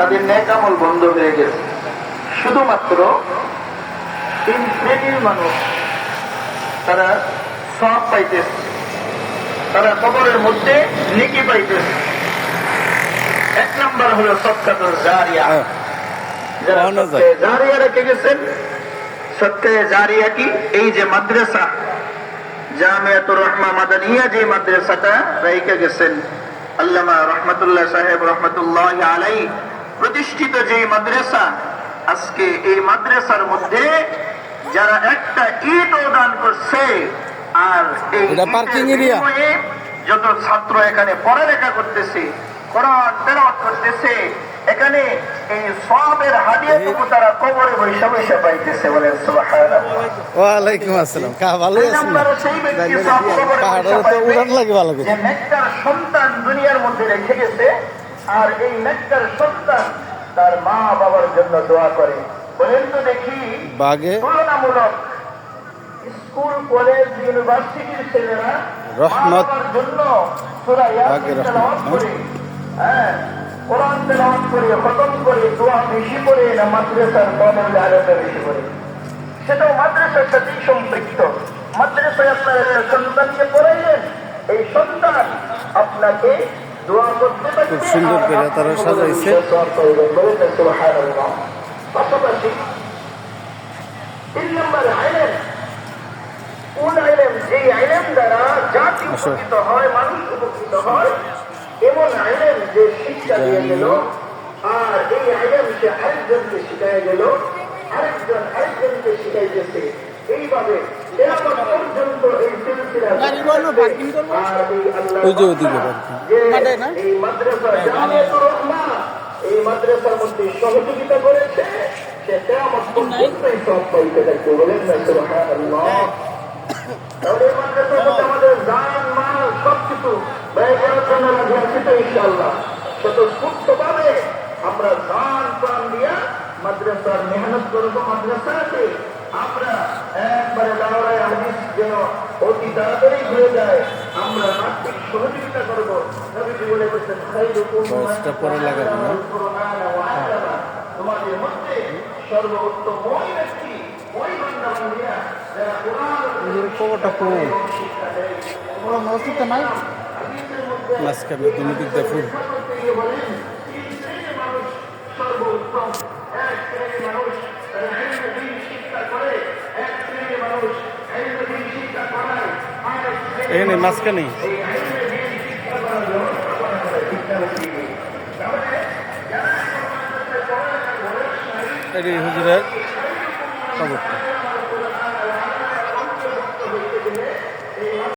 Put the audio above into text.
তাদের ন্যাকামল বন্ধ হয়ে গেছে। শুধুমাত্র তিন শ্রেণির মানুষ তারা সব পাইতেছে। তারা কবরের মধ্যে নিকি পাইতেছে। এক নম্বর হলো সৎকাতুল জারিয়া। যারা রেখে গেছেন জারিয়া কি? এই যে মাদ্রাসা জামিয়াতুর রহমা মাদানিয়া যে মাদ্রাসাটা রেখে গেছেন আল্লামা রহমতুল্লাহ সাহেব রহমতুল্লাহ আলাই প্রতিষ্ঠিত যে মাদ্রাসা আজকে এই মাদ্রাসার মধ্যে যারা একটা ইট দান করছে আর এই area? বিনিময়ে যত ছাত্র এখানে পড়ালেখা করতেছে কোরআন তেলাওয়াত করতেছে এখানে এই সবের হাদিয়াটুকু তারা কবরে পাইতেছে বলেন সুবহানাল্লাহ। ওয়ালাইকুম আসসালাম। কা ভালো আছেন? নম্বরে সেই ব্যক্তি সব কবরে পাহাড়ের বৈশা তো উড়ান লাগে ভালো করে। যে সন্তান দুনিয়ার মধ্যে রেখে গেছে আর এই নেকটার সন্তান তার মা বাবার জন্য দোয়া করে। বলেন তো দেখি বাগে। তুলনামূলক স্কুল কলেজ ইউনিভার্সিটির ছেলেরা রহমত। মা বাবার জন্য সূরা বাগে ইয়াসিন রহমত, তেলাওয়াত করে হ্যাঁ কোরআন তেলাওয়াত করে খতম করে দোয়া বেশি করে না মাদ্রাসার বদল আলাদা বেশি করে। সেটাও মাদ্রাসার সাথেই সম্পৃক্ত। মাদ্রাসায় আপনার একটা সন্তানকে পড়াইলেন এই সন্তান আপনাকে দোয়া করতে পারবে খুব সুন্দর করে তারা সাজাইছে। পাশাপাশি তিন নম্বর আইলেন কোন আইলেম যে আইলেম দ্বারা জাতি উপকৃত হয় মানুষ উপকৃত হয় এমন আইলেম যে শিক্ষা দিয়ে গেল আর এই আইলেম সে আরেকজনকে শিখাই গেল আরেকজন আরেকজনকে শিখাইতেছে এইভাবে পর্যন্ত এই সিলসিলা চলতেছে। আর এই আল্লাহ ওই যে ওদিকে parking। যে এই মাদ্রাসা জামিয়াতুর রহমা এই মাদ্রাসার মধ্যে সহযোগিতা করেছে সব পাইতে থাকবে বলেন না সুবহানাল্লাহ। তাহলে এই মাদ্রাসার মধ্যে আমাদের জান মাল সবকিছু ব্যয় করার জন্য রাজি আছি তো ইনশাআল্লাহ। স্বতঃস্ফূর্তভাবে আমরা জান প্রাণ দিয়া মাদ্রাসার মেহনত করব মাদ্রাসাতে। আমরা একবারে দাওরায় হাদিস যেন অতি তাড়াতাড়ি হয়ে যায়। আমরা আর্থিক সহযোগিতা করব। নবীজি বলে গেছেন পরে লাগাবে না? তোমাদের মধ্যে সর্বোত্তম ওই ব্যক্তি ওই বান্দা বান্দিরা যারা কোরআন খবরটা কম বড় মসজিদ তো নাই? মাঝখানে দুই দিক দিয়ে ফুল এখানে মাঝখানে এটি হুজুরের খবরটা